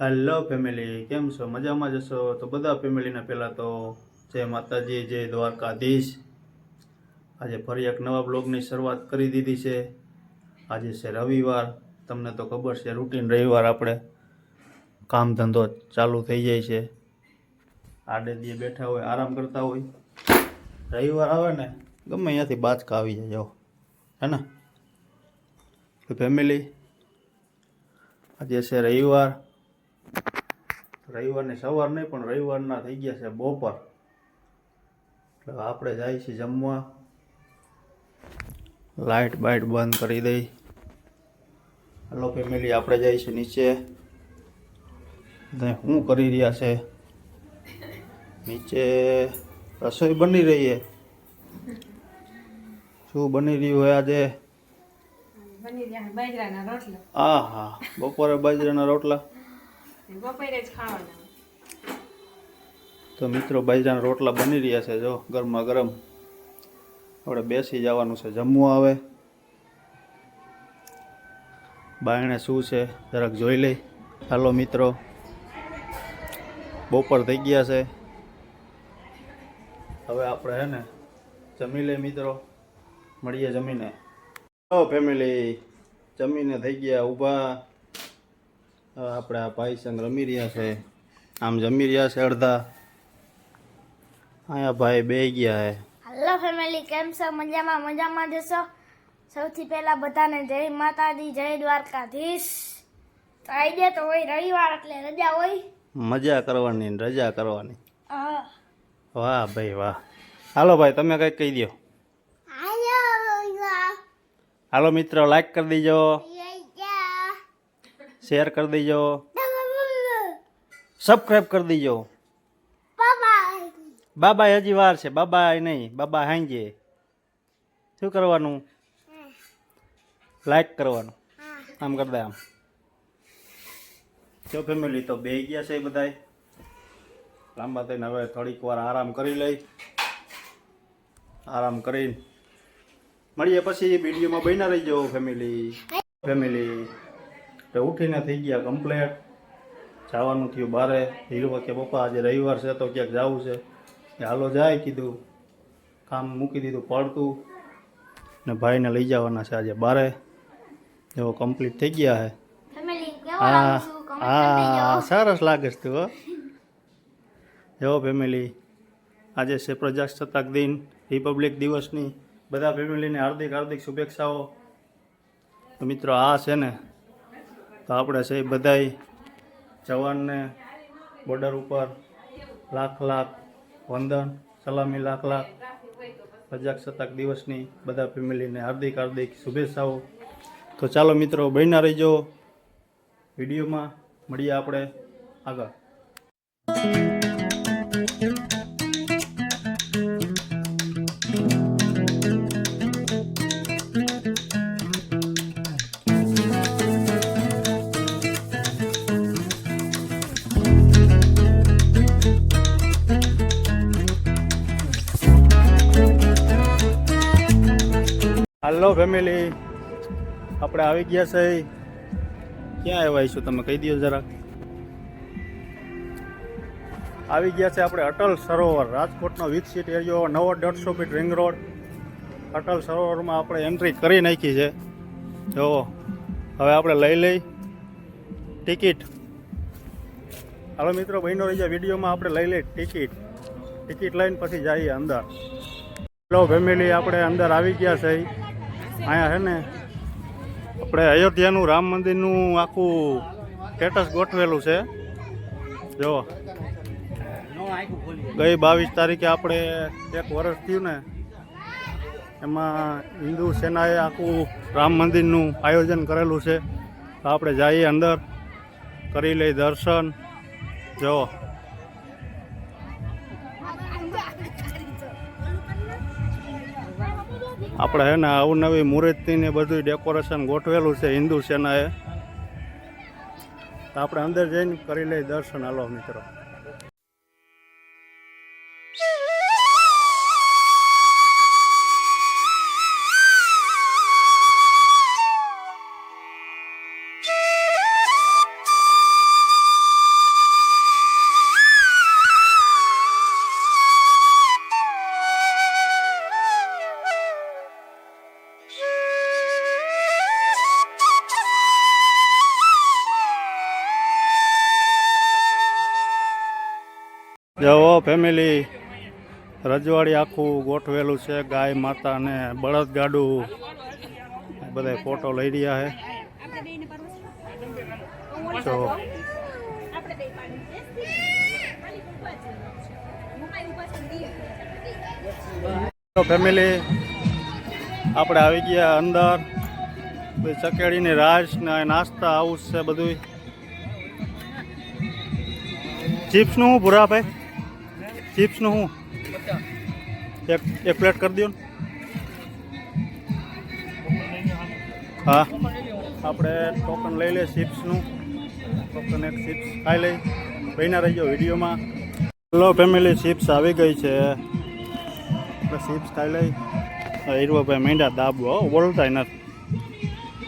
Hello family કેમ છો? મજામાં જશો તો બધા ફેમિલીને પહેલાં તો જય માતાજી, જય દ્વારકાધીશ. આજે ફરી એક નવા બ્લોગની શરૂઆત કરી દીધી છે. આજે છે રવિવાર. તમને તો ખબર છે રૂટીન રવિવાર આપણે. કામ ધંધો ચાલુ થઈ જાય છે. આડે દીએ બેઠા હોય, આરામ કરતા હોય. રવિવાર આવે ને, ગમે અહીંયાથી બાચકા આવી જાય હે ને? ફેમિલી આજે છે રવિવાર. રવિવારની સવાર નહીં પણ રવિવારના થઈ ગયા છે બપોર. એટલે આપણે જાય છે જમવા. લાઇટ બાઇટ બંધ કરી દઈ. હલો ફેમિલી આપણે જાય છે નીચે. શું કરી રહ્યા છે? નીચે રસોઈ બની રહી છે. શું બની રહ્યું હોય આજે? બની રહ્યા બાજરાના રોટલા. આ હા બપોરે બાજરાના રોટલા. બપોરે જ ખાવાના. તો મિત્રો બાજરાના રોટલા બની રહ્યા છે, જો ગરમા ગરમ. આપણે બેસી જવાનું છે, જમવું આવે. બાયણે શું છે, જરાક જોઈ લઈ. હાલો મિત્રો. બપોર થઈ ગયા છે. હવે આપણે હે ને, જમી લે મિત્રો. મળીએ જમીને. ફેમિલી, જમીને થઈ ગયા, ઊભા. આપણે ભાઈ સંગ રમી રહ્યા છે. આમ જમી રહ્યા છે અડધા. અહીંયા ભાઈ બે ગયા હે હલો ફેમિલી કેમ છો? મજામાં મજામાં જશો સૌથી પહેલા બધાને જય માતાજી જય દ્વારકાધીશ. તો આઈડિયા તો હોય રવિવાર એટલે રજા હોય. મજા કરવાની રજા કરવાની. હા. વાહ ભાઈ વાહ. હાલો ભાઈ તમે કંઈક કહી દો હાલો મિત્રો લાઈક કરી દીજો. શેર કરી દેજો. સબસ્ક્રાઈબ કરી દેજો. બાબા હજી વાર છે. બાબા નહીં. બાબા હાંજે. શું કરવાનું? લાઈક કરવાનું. આમ કરી દે આમ. જો ફેમિલી તો બે ગયા છે બધાય. લાંબા થઈને હવે થોડીક વાર આરામ કરી લઈ. આરામ કરીને. મળીએ પછી વિડીયોમાં બન્યા રહી જાઓ ફેમિલી ફેમિલી તો ઉઠીને થઈ ગયા કમ્પ્લેટ જવાનું થયું બારે. હીરવા કે પપ્પા આજે રવિવાર છે તો ક્યાંક જવું છે. કે હાલો જાય કીધું. કામ મૂકી દીધું પડતું. ને ભાઈને લઈ જવાના છે આજે બારે. એવો કમ્પ્લીટ થઈ ગયા છે. હા દેજો. હા સરસ લાગે છે તું હો. જો ફેમિલી આજે છે પ્રજાસત્તાક દિન રિપબ્લિક દિવસની. બધા ફેમિલીને હાર્દિક હાર્દિક શુભેચ્છાઓ. તો મિત્રો આ છે ને તો આપણે છે બધાય જવાનને બોર્ડર ઉપર લાખ લાખ વંદન, સલામી લાખ લાખ, પ્રજાસત્તાક દિવસની બધા ફેમિલીને હાર્દિક હાર્દિક શુભેચ્છાઓ. તો ચાલો મિત્રો બહેના રહીજો. વિડીયોમાં મળીએ આપણે આગળ. હાલો ફેમિલી આપણે આવી ગયા છે. ક્યાં આવ્યા છું તમે? કહી દો જરાક. આવી ગયા છે આપણે અટલ સરોવર, રાજકોટનો વિકસિત એરિયો નવો દોઢસો ફીટ રિંગ રોડ અટલ સરોવરમાં આપણે એન્ટ્રી કરી નાખી છે. જો, હવે આપણે લઈ લઈ ટિકિટ. હાલો મિત્રો, બહેનો રહી જાય વિડીયોમાં આપણે લઈ લઈ ટિકિટ. ટિકિટ લઈને પછી જઈએ અંદર. હેલો ફેમિલી આપણે અંદર આવી ગયા છે. અહીંયા છે ને, આપણે અયોધ્યાનું રામ મંદિરનું આખું સ્ટેટસ ગોઠવેલું છે. જો, ગઈ બાવીસ તારીખે આપણે એક વર્ષ થયું ને, એમાં હિન્દુ સેનાએ આખું રામ મંદિરનું આયોજન કરેલું છે. તો આપણે જઈએ અંદર, કરી લઈ દર્શન. જો આપણે હે ને અવનવી મૂર્તિને બધું ડેકોરેશન ગોઠવેલું છે, હિન્દુ સેનાએ. તો આપણે અંદર જઈને કરી લઈએ દર્શન. હાલો મિત્રો. જવો, ફેમિલી. રજવાડી આખું ગોઠવેલું છે, ગાય, માતા અને બળદ ગાડું બધા ફોટો લઈ રહ્યા જો. તો ફેમિલી, આપણે આવી ગયા અંદર. ચકેડીની રાસ ને નાસ્તા, આવું છે બધું ચિપ્સનું નું ભૂરા ભાઈ? ચિપ્સનું શું એક એક પ્લેટ કરી દો ને. હા. આપણે ટોકન લઈ લઈએ ચિપ્સનું. ટોકન એક ચિપ્સ ખાઈ લઈ બહીના રહી જાઓ વિડીયોમાં. હલો ફેમિલી ચિપ્સ આવી ગઈ છે. આપણે ચિપ્સ ખાઈ લઈ હીરવા ભાઈ મીંડા દાબવો હો, બોલતાય નથી.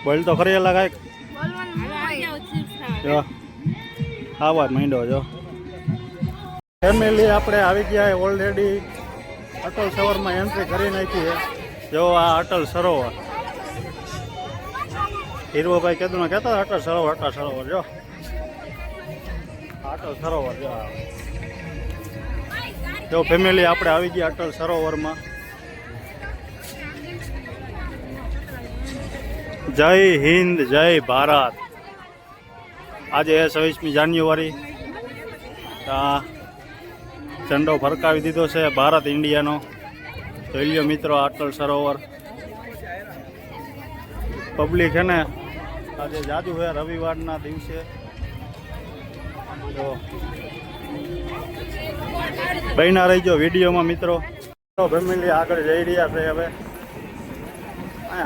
બોલ તો ખરી જો આવા માંડો જો. ફેમિલી આપણે આવી ગયા ઓલરેડી અટલ સરોવરમાં એન્ટ્રી કરી નાખી જો આ અટલ સરોવર. હીરવાભાઈ કીધું કહેતા હતા, અટલ સરોવર અટલ સરોવર જો. અટલ સરોવર જો ફેમિલી આપણે આવી ગયા અટલ સરોવરમાં. જય હિન્દ જય ભારત. આજે છવ્વીસમી જાન્યુઆરી. ઝંડો ફરકાવી દીધો છે ભારત ઇન્ડિયાનો. જોઈ મિત્રો અટલ સરોવર. પબ્લિક છે ને, આજે જાદુ છે રવિવારના દિવસે. તો બહેના રહીજો વિડીયોમાં મિત્રો. ફેમિલી આગળ જઈ રહ્યા છે હવે.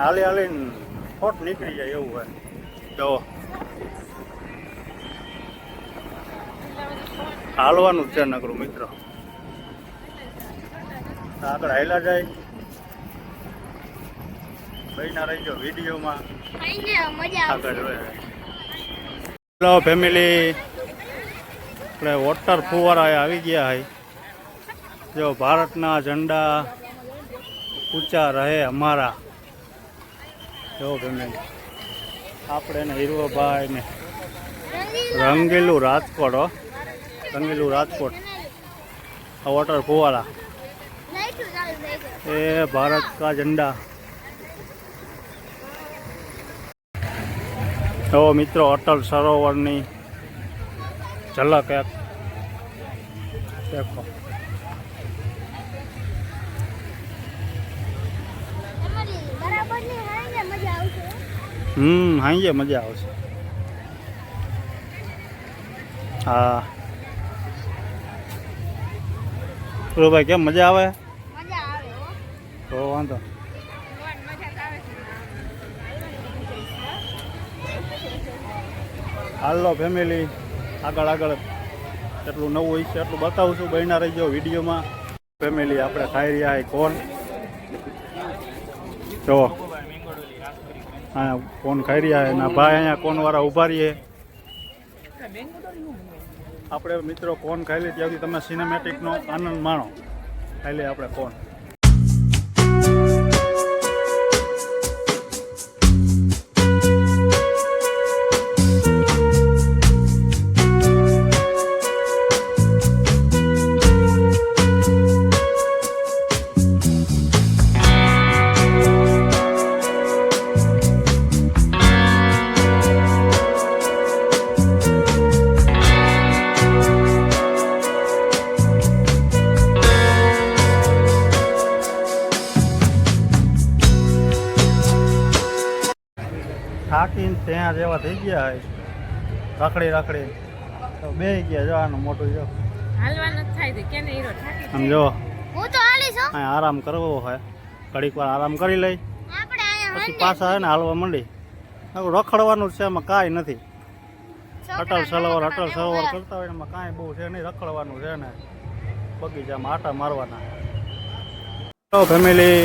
હાલી હાલીને ખોટ નીકળી જાય એવું હોય. જો હાલવાનું જ છે નકરું મિત્રો. આગળ હાલ્યા જાય. બહેના રહીજો વિડીયોમાં. આગળ હેલો ફેમિલી આપણે વોટર ફુવારા આવી ગયા hay જો ભારતના ઝંડા ઊંચા રહે અમારા. જો ફેમિલી આપણે ને હીરવાભાઈ ને રંગીલું રાજકોટ હો. રંગીલું રાજકોટ. આ વોટર ફુવારા. એ ભારત का झंडा તો મિત્રો, અટલ સરોવરની ઝલક એક. બરાબર હાંજે મજા આવશે. હમ હા. ભાઈ કેમ મજા આવે? તો વાંધો હાલો ફેમિલી આગળ આગળ. એટલું નવું હોય છે એટલું બતાવું છું. બહેના રહી જાઓ વિડીયોમાં. ફેમિલી આપણે ખાઈ રહ્યા હોય કોણ? જો. હા, કોણ ખાઈ રહ્યા એના ભાઈ અહીંયા કોણ વાળા ઊભા રહીએ. આપણે મિત્રો કોણ ખાઈ લે? ત્યાંથી તમે સિનેમેટિકનો આનંદ માણો. ખાઈ લે આપણે કોણ? થાકીને ત્યાં જેવા થઈ ગયા હોય. રખડી રખડી. તો બે ગયા જો. આનું મોટું જો આમ જો. હું તો હાલીશ હો અહીંયા આરામ કરવો હોય. ઘડીક વાર આરામ કરી લઈ. આપણે અહીંયા પછી પાછા આવે ને હાલવા માંડી. આવું રખડવાનું જ છે એમાં કાંઈ નથી. અટલ સરોવર અટલ સરોવર કરતા હોય એમાં કાંઈ બહુ છે નહીં. રખડવાનું છે ને. બગીચામાં આટા મારવાના. તો ફેમિલી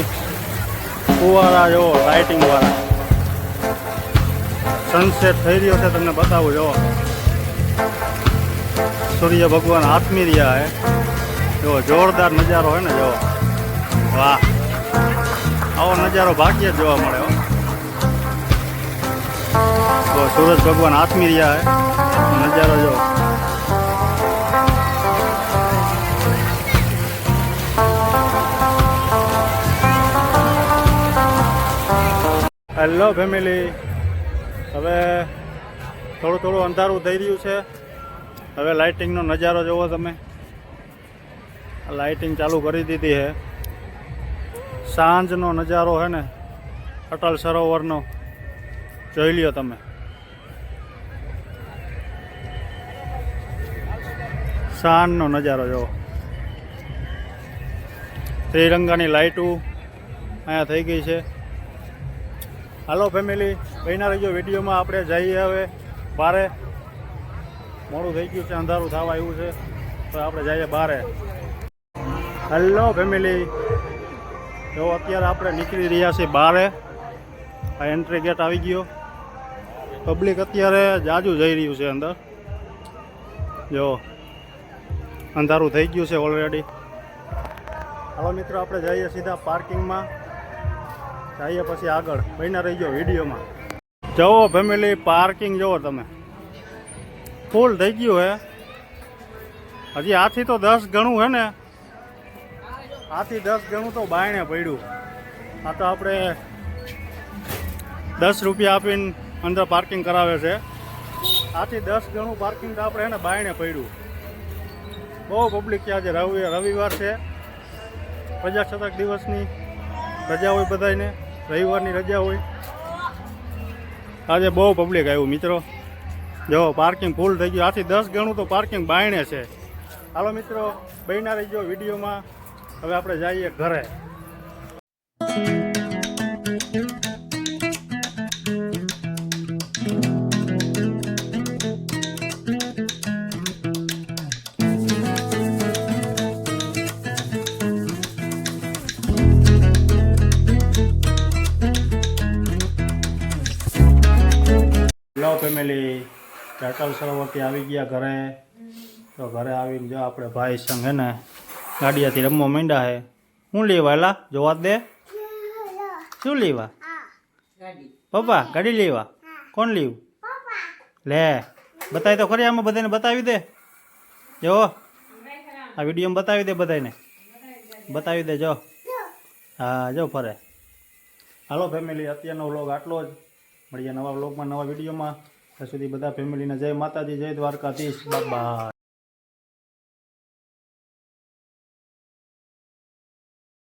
ફુવારા જો લાઇટિંગ વાળા. સનસેટ થઈ રહ્યો છે, તમને બતાવું જો સૂર્ય ભગવાન આત્મી રહ્યા હે જો જોરદાર નજારો હોય ને જો વાહ. આવો નજારો ભાગ્ય જોવા મળે તો સૂરજ ભગવાન આત્મી રહ્યા હે નજારો જો હેલો ફેમિલી હવે થોડું થોડું અંધારું થઈ રહ્યું છે. હવે લાઇટિંગનો નજારો જોવો તમે. લાઇટિંગ ચાલુ કરી દીધી છે. સાંજનો નજારો છે ને, અટલ સરોવરનો. જોઈ લ્યો તમે. સાંજનો નજારો જોવો. ત્રિરંગાની લાઇટું અહીંયા થઈ ગઈ છે. હાલો ફેમિલી બહેના રહીજો વિડીયોમાં આપણે જઈએ હવે. બારે મોડું થઈ ગયું છે, અંધારું થવા આવ્યું છે, તો આપણે જઈએ બારે. હલો ફેમિલી જો અત્યારે આપણે નીકળી રહ્યા છીએ બારે. આ એન્ટ્રી ગેટ આવી ગયો. પબ્લિક અત્યારે જાજુ જઈ રહ્યું છે અંદર. જો, અંધારું થઈ ગયું છે ઓલરેડી હાલો મિત્રો, આપણે જઈએ સીધા પાર્કિંગમાં જઈએ પછી આગળ. બહીને રહી ગયો વિડીયોમાં. જવો ફેમિલી પાર્કિંગ જુઓ તમે. ફૂલ થઈ ગયું હે. હજી આથી તો દસ ગણું હે ને. આથી દસ ગણું તો બાયણે પડ્યું. આ તો આપણે દસ રૂપિયા આપીને અંદર પાર્કિંગ કરાવે છે. આથી દસ ગણું પાર્કિંગ તો આપણે એને બાયણે પડ્યું. બહુ પબ્લિક આજે રવિ રવિવાર છે. પ્રજાસત્તાક દિવસની રજા હોય બધાને રવિવારની રજા હોય. આજે બહુ પબ્લિક આવ્યું, મિત્રો. જો પાર્કિંગ ફૂલ થઈ ગયું. આથી દસ ગણું તો પાર્કિંગ બાયણે છે. હાલો, મિત્રો બહેના રહી ગયો વિડીયોમાં. હવે આપણે જઈએ ઘરે. ફેમિલી અટલ સરોવરથી આવી ગયા ઘરે. તો ઘરે આવીને જો આપણે ભાઈ સંગ હે ને, ગાડિયાથી રમવા માંડ્યા હે. શું લેવા એલા જોવા દે. શું લેવા? પપ્પા, ગાડી લેવા? કોણ લેવું? લે બતાવી તો ખરી આમાં બધાને બતાવી દે. જો, આ વિડીયોમાં બતાવી દે બધાને. બતાવી દે, જો. હા, જો ફરે. હાલો ફેમિલી અત્યારનો વ્લોગ આટલો જ. મળીએ નવા વ્લોગમાં નવા વિડીયોમાં. ત્યાં સુધી બધા ફેમિલીને જય માતાજી જય દ્વારકાધીશ. બાય